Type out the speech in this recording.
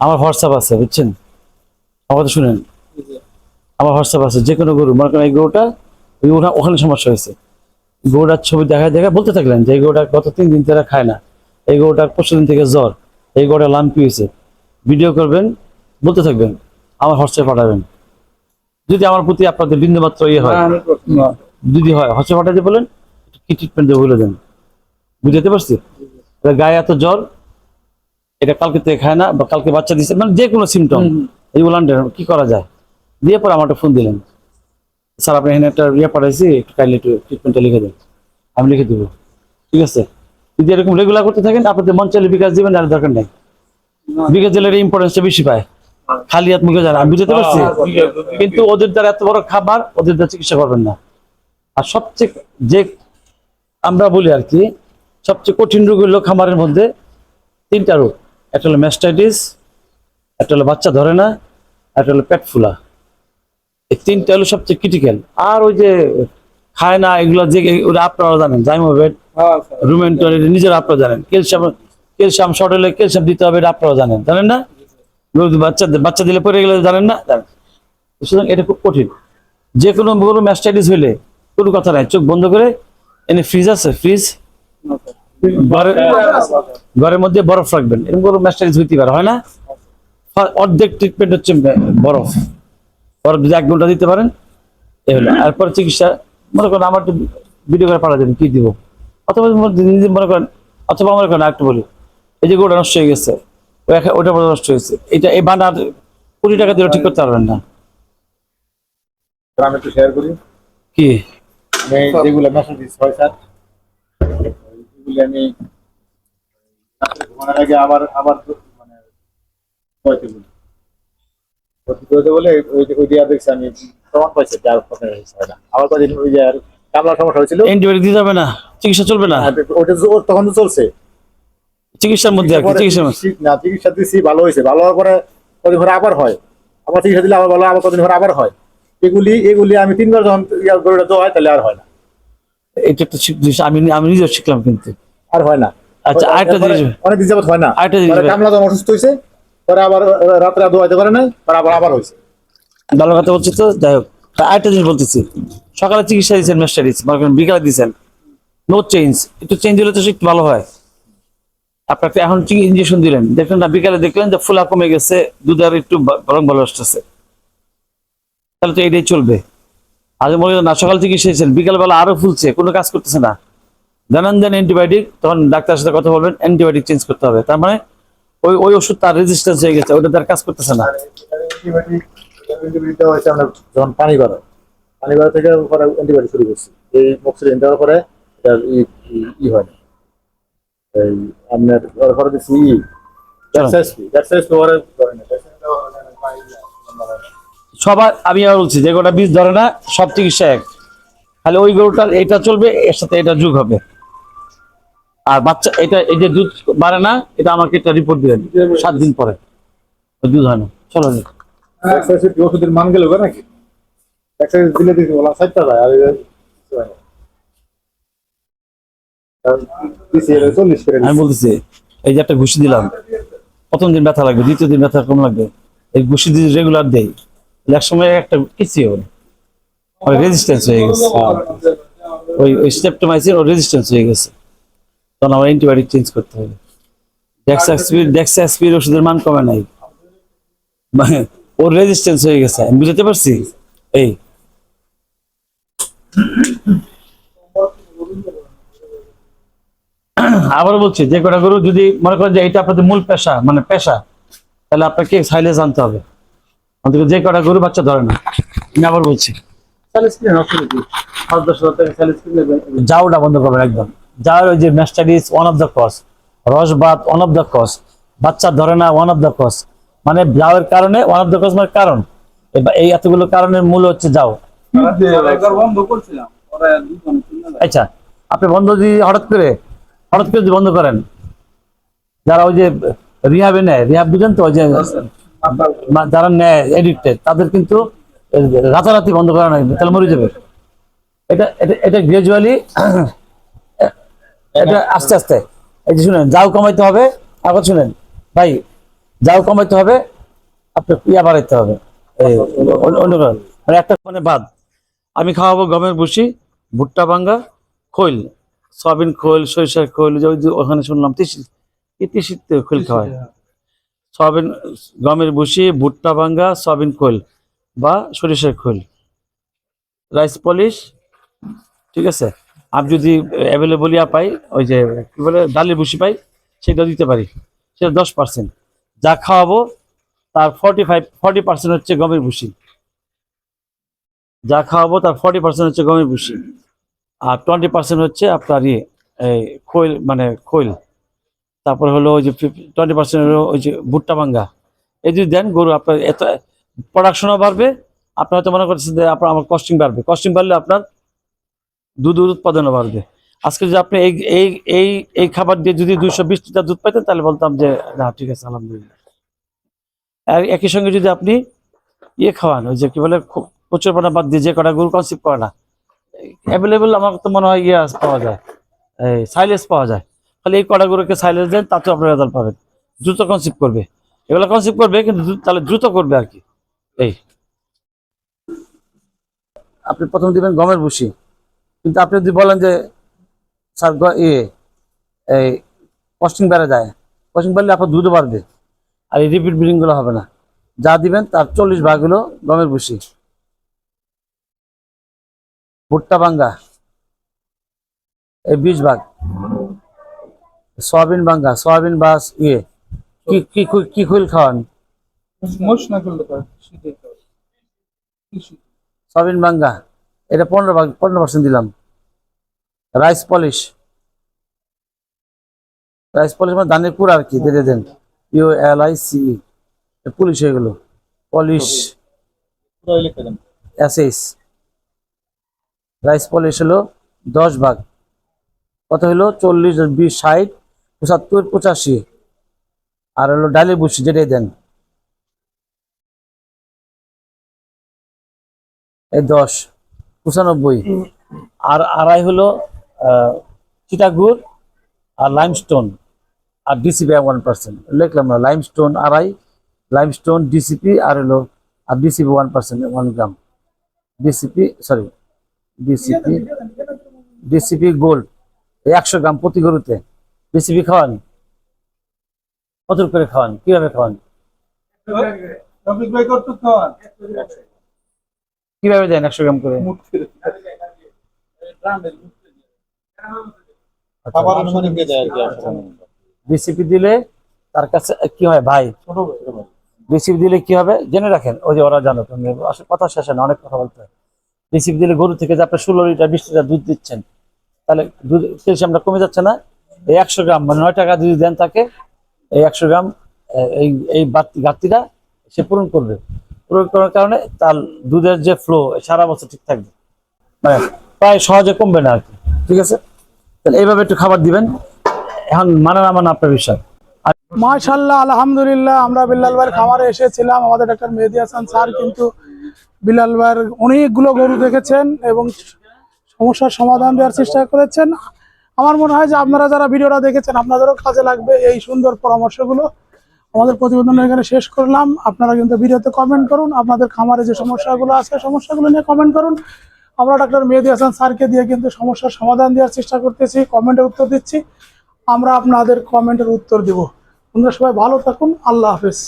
আমার হোয়াটসঅ্যাপ আছে বুঝছেন? আমার শুনেন। আমার হোয়াটসঅ্যাপ আছে যে কোনো গরু মনে করেন এই গরুটা ওই ওখানে সমস্যা হয়েছে। গরুটার ছবি দেখা দেখা বলতে থাকলেন যে এই গরুটা গত তিন দিন তারা খায় না। এই গরুটার পরশু দিন থেকে জ্বর এই গরুটা লাম্পি হয়েছে। ভিডিও করবেন বলতে থাকবেন আমার হোয়াটসঅ্যাপ পাঠাবেন। যদি আমার প্রতি আপনাদের বিন্দুমাত্র ইয়ে হয় যদি হয় হোয়াটসঅ্যাপ পাঠাতে বলেন কি ট্রিটমেন্ট দেবো বলে দেন। বুঝতে পারছি? গায়ে এত জ্বর এটা কালকে থেকে খায় না বা কালকে বাচ্চা দিচ্ছে মানে যে কোনো সিমটম এইগুলো আন্ডার কি করা যায়? দিয়ে পরে আমার ফোন দিলেন। স্যার আপনি এখানে একটা ইয়ে পাঠাইছি একটু কাইন্ডলি একটু ট্রিটমেন্টটা লিখে দেন। আমি লিখে দেবো। ঠিক আছে? যদি এরকম রেগুলার করতে থাকেন আপনাদের মন চাইলে বিকাশ দিবেন আর দরকার নেই। বিকাশ দিলে ইম্পর্টেন্সটা বেশি পায়। খালি হাত মুখে যান আমি বুঝতে পারছি কিন্তু ওদের দ্বারা এত বড় খাবার ওদের দ্বারা চিকিৎসা করবেন না। আর সবচেয়ে যে আমরা বলি আর কি সবচেয়ে কঠিন রোগ হলো খামারের মধ্যে তিনটা রোগ। একটা হলো ম্যাস্টাইটিস একটা হলো বাচ্চা ধরে না একটা হলো পেট ফুলা। এই তিনটা হলো সবচেয়ে ক্রিটিক্যাল আর ওই যে খায় না এগুলো যে ওরা আপনারা জানেন জাইমোভেট রুমেন্টন এটা নিজেরা আপনারা জানেন। ক্যালসিয়াম ক্যালসিয়াম শর্ট হলে ক্যালসিয়াম দিতে হবে এটা আপনারা জানেন জানেন না? বাচ্চা বাচ্চা দিলে পড়ে গেলে জানেন না? জানেন। সুতরাং এটা খুব কঠিন। যে কোনো গরু ম্যাস্টাইটিস হইলে কোনো কথা নাই চোখ বন্ধ করে এনে ফ্রিজ আছে ফ্রিজ ঘরের মধ্যে বরফ রাখবেন। এরকম কোনো ম্যাস্টাইটিস হইতে পারে হয় না? অর্ধেক ট্রিটমেন্ট হচ্ছে বরফ। বরফ যদি এক ঘণ্টা দিতে পারেন এ হলো। এরপর চিকিৎসা মনে করেন আমার ভিডিও করে পাঠা দেবেন কি দিব? অথবা মনে- নিজে মনে করেন অথবা মনে করেন একটু বলি এই যে গোটা নষ্ট হয়ে গেছে ওই একটা- ওটা বড় নষ্ট হয়েছে। এটা এই বান্ডার কোটি টাকা দিয়ে ঠিক করতে পারবেন না। আমি একটু শেয়ার করি। কি? যেগুলো মেসেজ হয় স্যার আমি রাত্রে ঘুমানোর আগে আবার আবার মানে বলি। পয়তে বলে ওই ওই দিয়া দেখছি আমি প্রমাণ পাইছি যে আর কথা আবার কদিন ওই যে আর কামলা সমস্যা হয়েছিল। অ্যান্টিবায়োটিক দিতে হবে না চিকিৎসা চলবে না। ওটা তখন তো চলছে। চিকিৎসার মধ্যে আর চিকিৎসা- না চিকিৎসা ভালো হয়েছে। ভালো হওয়ার পরে কদিন পরে আবার হয়। আবার চিকিৎসা দিলে আবার ভালো হয়, আবার কদিন পরে আবার হয়। এগুলি এগুলি আমি তিনবার যখন ইয়া গরুটা দেওয়া হয় তাহলে আর হয় না। এটা একটা জিনিস আমি আমি নিজেও শিখলাম কিন্তু। আর হয় না। আচ্ছা আরেকটা জিনিস অনেক দিন যাবত হয় না। আরেকটা জিনিস কামলা যখন অসুস্থ হয়েছে পরে আবার রাত্রে দোয়াইতে পারে নাই পরে আবার আবার হয়েছে। ভালো কথা বলছি তো যাই হোক। আরেকটা জিনিস বলতেছি। সকালে চিকিৎসা দিয়েছেন মনে করেন বিকালে দিয়েছেন। নো চেঞ্জ একটু চেঞ্জ হলে তো সে একটু ভালো হয়। আপনাকে এখন ইঞ্জেকশন দিলেন। দেখলেন না বিকালে দেখলেন যে ফুলা কমে গেছে দুধ আর একটু বরং ভালো আসতেছে। তাহলে তো এটাই চলবে। মনে করেন না সকাল চিকিৎসা দিয়েছেন বিকালবেলা আরও ফুলছে কোনো কাজ করতেছে না। জানান দেন অ্যান্টিবায়োটিক তখন ডাক্তারের সাথে কথা বলবেন অ্যান্টিবায়োটিক চেঞ্জ করতে হবে। তার মানে ওই ওই ওষুধ তার রেজিস্ট্যান্স হয়ে গেছে ওটা তার কাজ করতেছে না। যখন পানি পানি থেকে অ্যান্টিবায়োটিক শুরু করছি। এই মক্সিলিন দেওয়ার পরে এটার ই হয় না। এই আপনার পরে দিচ্ছি হয় হয় না। সবার আমি আবার বলছি যে গোটা বীজ ধরে না সব চিকিৎসা এক। খালি ওই গরুটার এটা চলবে এর সাথে এটা যুগ হবে। আর বাচ্চা এটা এই যে দুধ বাড়ে না এটা আমাকে একটা রিপোর্ট দিবেন সাত দিন পরে। দুধ হয় না চলো ওষুধের মান গেল নাকি? দিলে যায় আর আমি বলতেছি এই যে একটা ঘুষি দিলাম প্রথম দিন ব্যথা লাগবে দ্বিতীয় দিন ব্যথা কম লাগবে। এই ঘুষি দিয়ে রেগুলার তাহলে এক সময় একটা কিছু ওই রেজিস্ট্যান্স হয়ে গেছে। ওই ওই স্টেপটোমাইসিন ওর রেজিস্ট্যান্স হয়ে গেছে। তখন আমার অ্যান্টিবায়োটিক চেঞ্জ করতে হবে। ডেক্সাস্পির ডেক্সাস্পির ওষুধের মান কমে নাই। মানে ওর রেজিস্ট্যান্স হয়ে গেছে। আমি বুঝতে পারছি? এই। আবার বলছি, যে কটা গরু যদি মনে করেন যে এটা আপনাদের মূল পেশা মানে পেশা, তাহলে আপনাকে সাইলেজ আনতে হবে। অন্তত যে কটা গরু বাচ্চা ধরে না। আমি আবার বলছি। যাওটা বন্ধ করবেন একদম। যাওয়ার ওই যে mastitis one of the cause রসবাত one of the cause বাচ্চা ধরে না ওয়ান অফ দ্য কজ মানে যাওয়ার কারণে ওয়ান অফ দ্য কজ মানে কারণ। এই এতগুলো কারণের মূল হচ্ছে যাও। আচ্ছা আপনি বন্ধ যদি হঠাৎ করে হঠাৎ করে যদি বন্ধ করেন যারা ওই যে রিহাবে নেয় রিহাব বুঝেন তো ওই যে যারা নেয় এডিক্টেড তাদের কিন্তু রাতারাতি বন্ধ করা নাই, তাহলে মরে যাবে। এটা এটা এটা গ্রাজুয়ালি এটা আস্তে আস্তে। এই যে শুনেন, যাও কমাইতে হবে, আবার শুনেন, ভাই, যাও কমাইতে হবে, আপনার ইয়া বাড়াইতে হবে। মানে একটা মানে বাদ। আমি খাওয়াবো গমের ভুসি, ভুট্টা ভাঙ্গা, খৈল, সয়াবিন খৈল, সরিষার খৈল ওখানে শুনলাম তিসি, কি তিসির তো খৈল খাওয়ায়? সয়াবিন, গমের ভুসি, ভুট্টা ভাঙ্গা, সয়াবিন খৈল বা সরিষার খোল। রাইস পলিশ, ঠিক আছে? আমি যদি অ্যাভেলেবল ইয়া পাই, ওই যে কী বলে, ডালের ভুসি পাই, সেটা দিতে পারি। সেটা দশ পার্সেন্ট যা খাওয়াবো, তার ফর্টি ফাইভ ফর্টি পার্সেন্ট হচ্ছে গমের ভুসি। যা খাওয়াবো, তার ফর্টি পার্সেন্ট হচ্ছে গমের ভুসি। আর টোয়েন্টি পার্সেন্ট হচ্ছে আপনার ইয়ে খৈল মানে খৈল। তারপর হলো ওই যে টোয়েন্টি পার্সেন্ট হলো ওই যে ভুট্টা ভাঙ্গা। এই যদি দেন গরু, আপনার এত প্রোডাকশনও বাড়বে আপনার হয়তো মনে করছেন যে আপনার আমার কস্টিং বাড়বে। কস্টিং বাড়লে আপনার দুধ উৎপাদনও বাড়বে। আজকে যদি আপনি এই এই এই এই খাবার দিয়ে যদি দুইশো বিশ লিটার দুধ পাইতেন, তাহলে বলতাম যে, না, ঠিক আছে, আলহামদুলিল্লাহ। আর একই সঙ্গে যদি আপনি ইয়ে খাওয়ান, ওই যে কি বলে প্রচুর পানা বাদ দিয়ে যে কটা গরু কনসিভ করে না অ্যাভেলেবেল আমার তো মনে হয় ইয়ে পাওয়া যায়, এই সাইলেস পাওয়া যায়। খালি এই কটা গরুকে সাইলেস দেন তাতেও আপনার রেজাল্ট পাবেন। দ্রুত কনসিভ করবে। এগুলো কনসিভ করবে, কিন্তু তাহলে দ্রুত করবে আর কি। এই। আপনি প্রথম দিবেন গমের ভুসি। কিন্তু আপনি যদি বলেন যে, স্যার ইয়ে এই কস্টিং বেড়ে যায়। কস্টিং বাড়লে আপনার দুধও বাড়বে। আর এই রিপিট ব্রিডিংগুলো হবে না। যা দিবেন, তার চল্লিশ ভাগ হলো গমের ভুসি। ভুট্টা বাঙ্গা এই বিশ ভাগ। সয়াবিন বাঙ্গা সয়াবিন বাস ইয়ে। কি কি কি খুল খাওয়ান? সয়াবিন বাঙ্গা। এটা পনেরো পনেরো পার্সেন্ট দিলাম। Rice polish. রাইস পলিশ মানে ধানের পুর আর কি দিয়ে দেন। U L I C police হয়ে গেল। পলিশ। এস রাইস পলিশ হলো দশ ভাগ। কত হলো চল্লিশ বিশ ষাট। পঁচাত্তর, পঁচাশি। আর হলো ডালি বুসি যেটাই দেন। এই দশ, পঁচানব্বই। আর আড়াই হলো চিটাগুড় আর লাইমস্টোন আর ডিসিপি ওয়ান পার্সেন্ট লিখলাম না লাইমস্টোন আড়াই লাইমস্টোন ডিসিপি আর হলো, আর DCP one percent one gram. DCP sorry DCP DCP gold একশো গ্রাম প্রতি গরুতে। ডিসিপি খাওয়ান? কত করে খাওয়ান? কীভাবে খাওয়ান? কীভাবে দেন একশো গ্রাম করে? কি আসলে। ডিসিপি দিলে তার কাছে কি হয় ভাই। রিসিপ্ট দিলে কি হবে? জেনে রাখেন। ওই যে ওরা জানো তুমি আসলে কথা শেষে না অনেক কথা বলতে হয়। দিলে গরু থেকে যে আপনি ষোলো লিটার বিশ লিটার দুধ দিচ্ছেন তাহলে দুধ ক্যালসিয়ামটা কমে যাচ্ছে না? এই একশো গ্রাম মানে নয় টাকা যদি দেন তাকে, এই একশো গ্রাম এই এই ঘাটতিটা সে পূরণ করবে। পূরণ করার কারণে তার দুধের যে ফ্লো সারা বছর ঠিক থাকবে। মানে প্রায় সহজে কমবে না আর কি। ঠিক আছে? তাহলে এইভাবে একটু খাবার দিবেন। এখন মানে না মানে আপনার বিষয়। মাশাল্লাহ আলহামদুলিল্লাহ, আমরা বিল্লাল ভাইয়ের খামারে এসেছিলাম। আমাদের ডাক্তার মেহেদি হাসান স্যার কিন্তু বিলাল ভাইয়ের অনেকগুলো গরু দেখেছেন এবং সমস্যার সমাধান দেওয়ার চেষ্টা করেছেন। আমার মনে হয় যে আপনারা যারা ভিডিওটা দেখেছেন, আপনাদেরও কাজে লাগবে এই সুন্দর পরামর্শগুলো। আমাদের প্রতিবেদন এখানে শেষ করলাম। আপনারা কিন্তু ভিডিওতে কমেন্ট করুন। আপনাদের খামারে যে সমস্যাগুলো আছে, সমস্যাগুলো নিয়ে কমেন্ট করুন। আমরা ডাক্তার মেহেদি হাসান স্যারকে দিয়ে কিন্তু সমস্যার সমাধান দেওয়ার চেষ্টা করতেছি কমেন্টের উত্তর দিচ্ছি। আমরা আপনাদের কমেন্টের উত্তর দিব। আপনারা সবাই ভালো থাকুন। আল্লাহ হাফেজ।